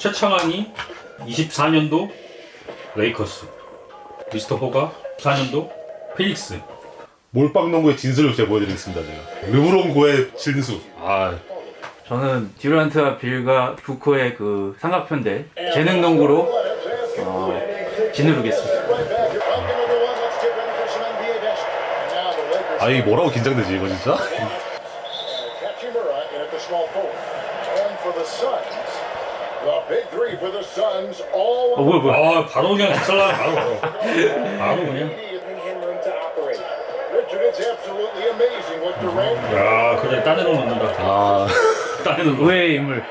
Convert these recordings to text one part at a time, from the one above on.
최창환이 24년도 레이커스, 미스터 호가 4년도 피닉스. 몰빵농구의 진술을 제가 보여드리겠습니다. 제가 르브론 고의 진수. 아, 저는 듀란트와 빌과 부코의 그 삼각편대 재능 농구로 어, 짓누르겠습니다. 아이 뭐라고 긴장되지 이거 진짜? 어 뭐야 뭐야? 아 바로 그냥 작살나 바로 바로 그냥. 야, 그래 딴애로 넣는다. 아 딴애로 넣는다. 의외의 인물.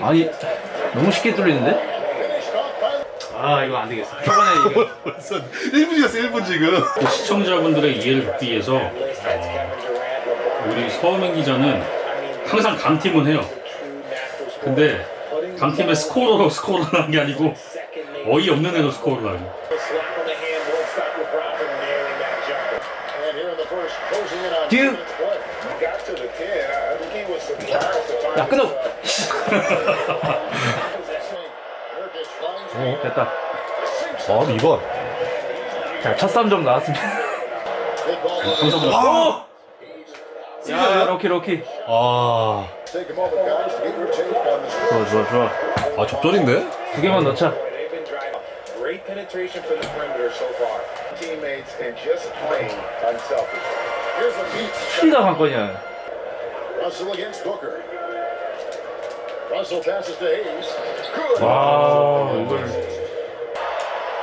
아니 너무 쉽게 뚫리는데? 아 이거 안 되겠어. 초반에 이거 벌써 1분이었어 1분 지금. 또 시청자분들의 이해를 돕기 위해서 어, 우리 서우명 기자는 항상 강팀은 해요. 근데 강팀의 스코어로 스코어를 하는 게 아니고 어이없는 애로 스코어를 하고. 듀. 야 끊어. 어 됐다. 아 이번. 자 첫 3점 나왔습니다. 아. 야 로키 로키. 아. 좋아 좋아 좋아. 아 접전인데? 두 개만 넣자. Great penetration from the perimeter so far. Teammates and just plain unselfish. Here's a beat. 키가 관건이야. Russell against Booker. Russell passes to Hayes. Good. 와 이걸.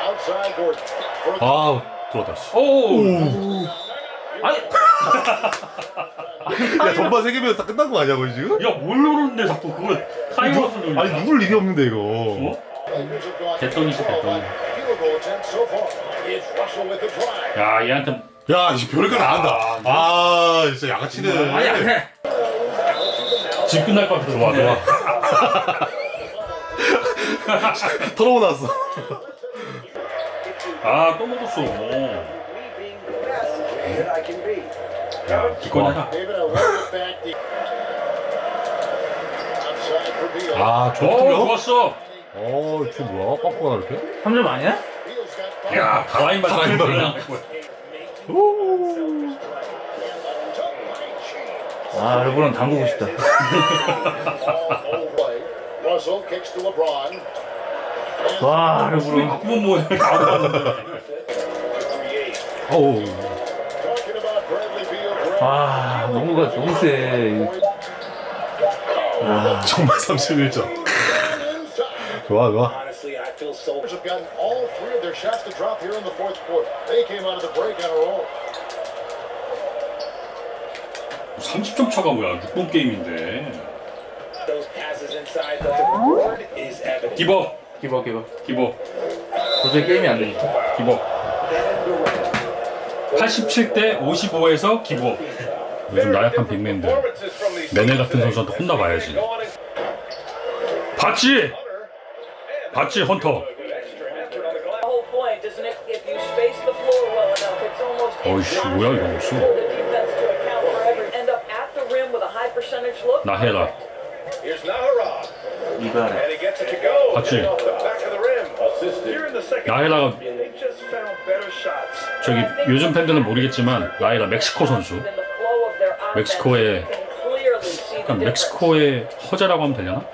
Outside 아 들어왔다. 씨. 오, 아니 야 전반 세 개면 다 끝난 거 아니야 거의 지금? 야, 뭘 누르는데 자꾸 그걸 타이머스를 아니 누굴 일이 없는데 이거. 어? The drive. 야, 얘한테 야 이제 별거 나간다. 아 진짜 양아치네. 아니 아니. 집 끝날 것 같아. 좋아 좋아. 털어보 나왔어. 아, 또 먹었어. 야, Beal. 아 오, 좋았군요. 좋았어. 어 이게 뭐야? 빡빡하다 이렇게? 3점 아니야? 야, 다라인 발 다라인 발. 아 르브론 담그고 싶다. 와 르브론. 바꾸면 뭐해. 어우. 와 농구가 너무 세. 정말 31점. 좋아 좋아. Honestly, I feel so. Have gotten all three of their shots to drop here in the fourth quarter. They came out of the break on a roll. 30점 차가 뭐야. 6번 게임인데. those passes inside the board is evident. 기버, 기버 기버. 기버, 도저히 게임이 안 되니까. 기버. 87대 55에서 기버. 요즘 나약한 빅맨들. 매네 같은 선수한테 혼나봐야지. 봤지? 봤지, 헌터. 어이씨, 뭐야, 이거 무슨. 나 해라. 봤지? Second. 나헤라가 저기 요즘 팬들은 모르겠지만 나헤라 멕시코 선수. 멕시코의 약간. 멕시코의 허재라고 하면 되려나?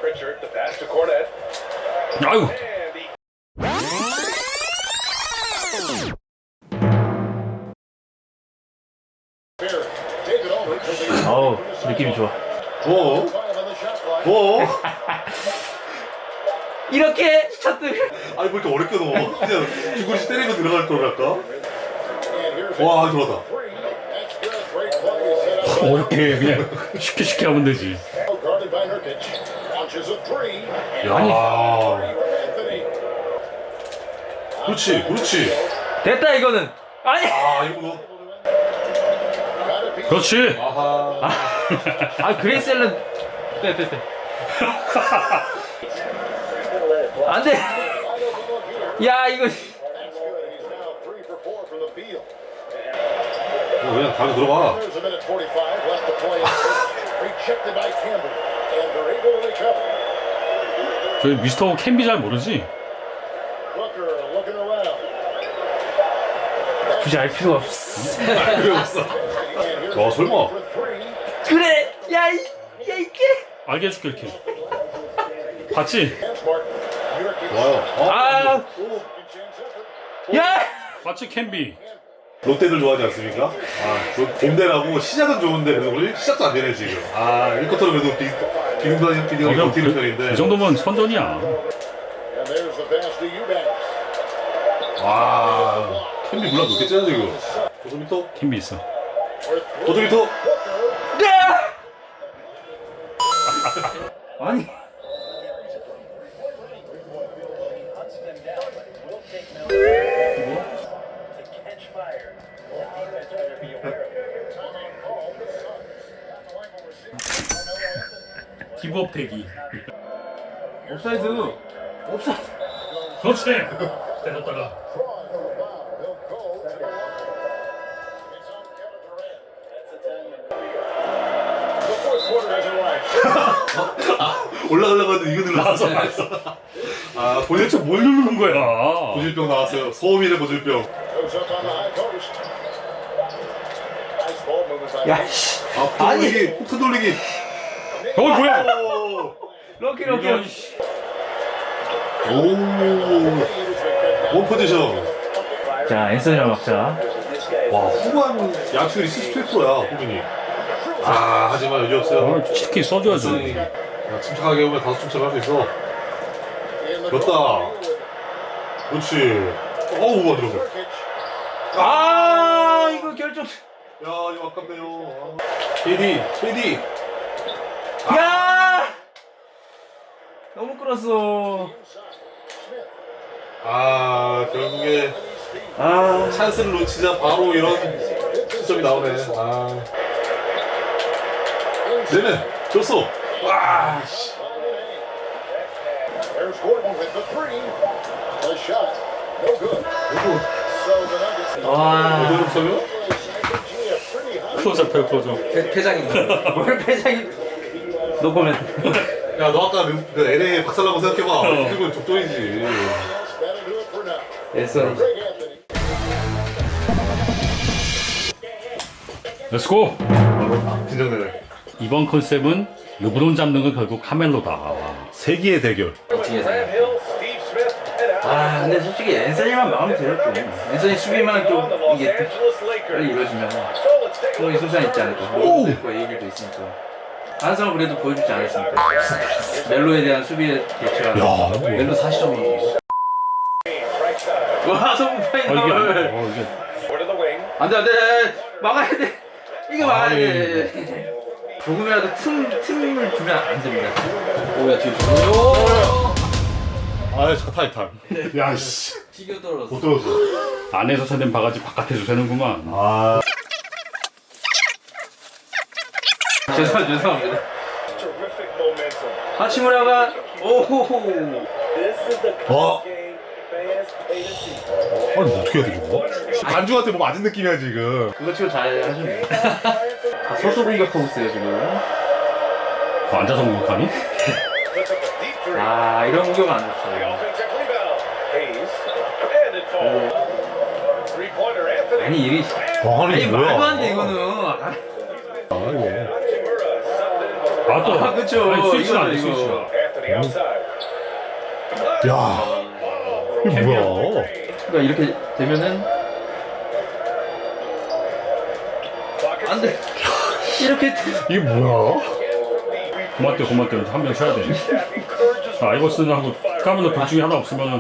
아유, 어우 느낌이 좋아. 뭐? clock. 뭐? 이렇게 쳤드. 아니 뭐 이렇게 어렵게 넣어? 그냥 주구리 때리고 들어갈 거랄까? 와 들어왔다. 어렵게 그냥 쉽게 쉽게 하면 되지. 야. Anthony. 그렇지 그렇지. 됐다 이거는. 아니. 아 이거 너. 그렇지. 아하. 아 그레이스 앨런. 빼빼 빼. 안돼. 야 이거. 그냥 바로 들어가. There's a minute 45 left to play. Rejected by Campbell. And they're able to recover. 저희 미스터 캔비 잘 모르지? 굳이 알 필요가 없어. And here's 와 설마. 그래! 야, 이, 야, 이게! 알게 해줄게 이렇게 봤지? 와요. 아! effort. 야! 봤지 캔비 롯데들 좋아하지 않습니까? 아, 저 봄대라고 시작은 좋은데 우리 시작도 안 되네 지금. 아, 1쿼터로 그래도 비, 비등반 비등하게 그냥 버티는 그, 편인데. 이 정도면 선전이야 And there's the pass to Eubanks. 와, 캔디 물라 놓겠잖아 지금. 고소미터? 캔비 있어. 야! 아니. 기법 대기 옵사이드. 옵사이드. 그렇지 때렸다가. 올라가려고 하는데 이거 눌렀어. 아, 도대체 뭘 누르는 거야 고질병 나왔어요. 소음이네 고질병. 야, 씨. 아, 폭 아니. 돌리기, 폭 돌리기. 어 뭐야 오, 럭키, 럭키. 오, 원 포지션. 자, 앤서니랑 막자. 와, 후반 야투율이 77%야, 호빈이. 아, 하지만 여지 없어요. 오늘 치킨 써줘야죠. 야, 침착하게 오면 다섯 침착 할수 있어. 됐다. 그렇지. 어우, 안 들어서. 아, 이거 결정. 야, 이거 아깝네요. KD, KD. 야! 너무 끌었어. 아, 결국에 아, 찬스를 놓치자 바로 이런 시점이 나오네. 아. 네네, 줬어. 와, 씨. There's Gordon with the three. The shot. No good. So the Nuggets 와. 오늘 없어요? Gee, a pretty high. 클로즈업 해 클로즈업 폐장인가? 뭘 폐장이? 노코멘트. 야, 너 아까 그, 그 LA 박살나고 생각해봐. 그건 족종이지. Anthony. 렛츠고 긴장되네. 이번 컨셉은 르브론 잡는 건 결국 카멜로다 세기의 대결. 아, 근데 솔직히 앤서니만 마음에 들었죠. 앤서니 수비만 좀 이게 빨리 이루어지면 충분히 소산 있지 않을까. 오! 거 얘기도 있으니까. 가능성을 그래도 보여주지 않았습니까? 멜로에 대한 수비의 대처가. 야, 멜로 40점이. 와, 성공 아 이게 안. 어, 이게 안 돼, 안 돼. 막아야 돼. 이거 막아야 돼. 조금이라도 틈, 틈을 주면 안 됩니다. 오야, 뒤에 오! 아, 타임 타임. 야, 씨. 튀겨 떨어졌어. 못 들었어. 안에서 새는 바가지 바깥에서 새는구만 아, 죄송, 죄송합니다. 하치무라가, 오호호. 어? 아니, 뭐 어떻게 해야 돼, 이거? 반주한테 뭐 맞은 느낌이야, 지금. 이거 치고 잘 하셨네. 다 서서 공격하고 있어요, 지금. 그 앉아서 공격하니? 아, 이런 공격 안 좋죠. 아니, 이게. 와, 아니, 뭐야. 말도 안 돼, 이거는. 아, 아, 이거. 아또 아, 그쵸. 아니, 스위치가 안 돼 이거죠, 스위치가. 야, 이게 뭐야? 그러니까 이렇게 되면은. 안 돼. 이렇게. 이게 뭐야? 고맙대 고맙대 한명 쉬어야 돼 아, 아이버슨하고 카멜로 둘 중에 하나 없으면은.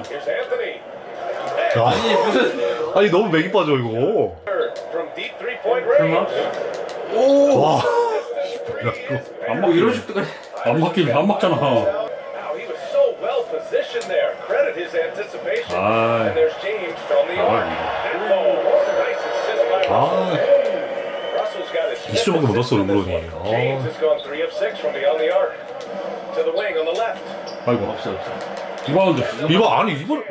야, 아니, 무슨. 아니, 너무 맥이 빠져, 이거. 설마? 오! 와. 야, 이거. 안뭐먹 이런 식도까지. 안 먹긴 안 먹잖아. 아 아, 20점밖에 못 르브론이. James 아. 아이고 없어, 없어. 리바운드 이거 아니, that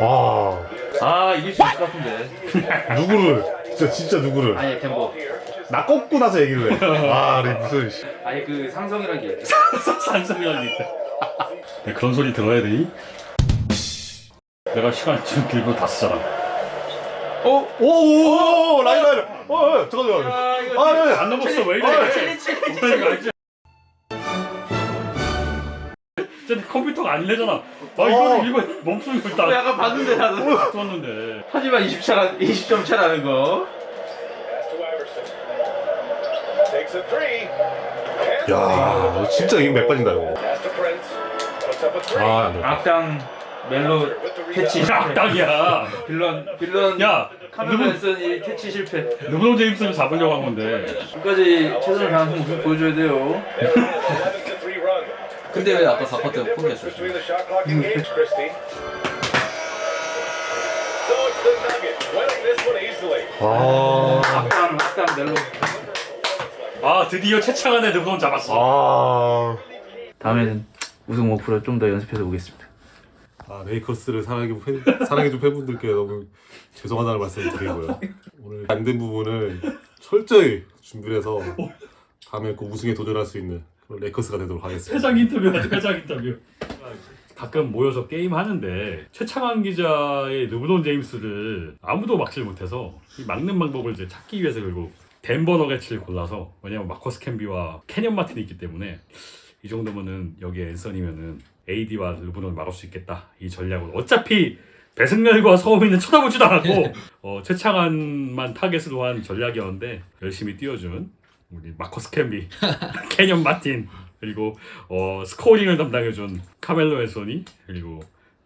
아. 아, 이길 수 있을 것 같은데. 누구를? 진짜, 진짜 누구를? 아니, 템보. Just 나 꺾고 나서 얘기를 해. 아, 네, 무슨. 씨. 아니 그 상성이란 게 있죠. 상상이라는 게 있다. 네, 그런 소리 들어야 되니? 내가 시간 지금 길고 다 쓰잖아. 어? 오, 오, 오, 라인, 라인. 어, 어, 잠깐, 잠깐. 아 이거 아, 예. 안 넘었어 왜 이래? 아, 칠리 칠리 거 알지? 진짜 컴퓨터가 아니래잖아. 아 이거는 이거 멈추는 거 어, 있다. 약간 봤는데 나도. 떴는데. 하지만 20차 20점 차라는 거. Pass to Iverson. Takes a three. 야, 너 진짜 이거 몇 빠진다, 이거. Pass to Prince. Puts up a three. 아, 안 돼. 악당 멜로 캐치. 실패. 악당이야. 빌런 빌런 야, 카메라 누구 앤서니 캐치 실패. 르브론 제임스를 잡으려고 한 건데. 끝까지 최선을 다하는 모습 보여줘야 돼요. 11 to 3 run. 근데 왜 아까 4쿼터 포기했어? Between the shot clock and games, Christie. So it's the Nuggets winning this one easily. 아, 악당 악당 멜로. 아 드디어 최창한의 르브론 잡았어. 아. 다음에는 우승 목표로 좀 더 연습해서 오겠습니다. 아, 레이커스를 사랑해 팬, 사랑해준 팬분들께 너무 죄송하다는 말씀을 드리고요. 오늘 안 된 부분을 철저히 준비를 해서 다음에 꼭 우승에 도전할 수 있는 그런 레이커스가 되도록 하겠습니다. 회장 인터뷰 회장 인터뷰. 가끔 모여서 게임 하는데 최창한 기자의 르브론 제임스를 아무도 막지 못해서 이 막는 방법을 이제 찾기 위해서 결국 덴버 너게츠를 골라서 왜냐면 마커스 캠비와 캐년 마틴이 있기 때문에 이 정도면은 여기에 앤서니면은 AD와 르브론을 막을 수 있겠다 이 전략을 어차피 배승열과 서우민은 쳐다보지도 않았고 어, 최창한만 타겟으로 한 전략이었는데 열심히 뛰어준 우리 마커스 캠비 캐년 마틴 그리고 어, 스코어링을 담당해준 카멜로 앤서니 그리고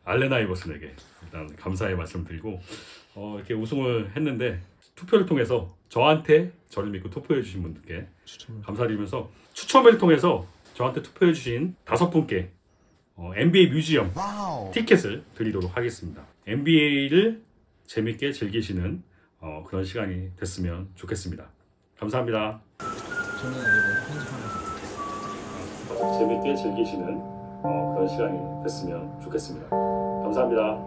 알렌 아이버슨에게 일단 감사의 말씀드리고 어, 이렇게 우승을 했는데 투표를 통해서 저한테 저를 믿고 투표해 주신 분들께 감사드리면서 추첨을 통해서 저한테 투표해 주신 다섯 분께 어, NBA 뮤지엄 티켓을 드리도록 하겠습니다. NBA를 재밌게 즐기시는 어, 그런 시간이 됐으면 좋겠습니다. 감사합니다. 저는 이거 뭐 편집하면서 재밌게 즐기시는 어, 그런 시간이 됐으면 좋겠습니다. 감사합니다.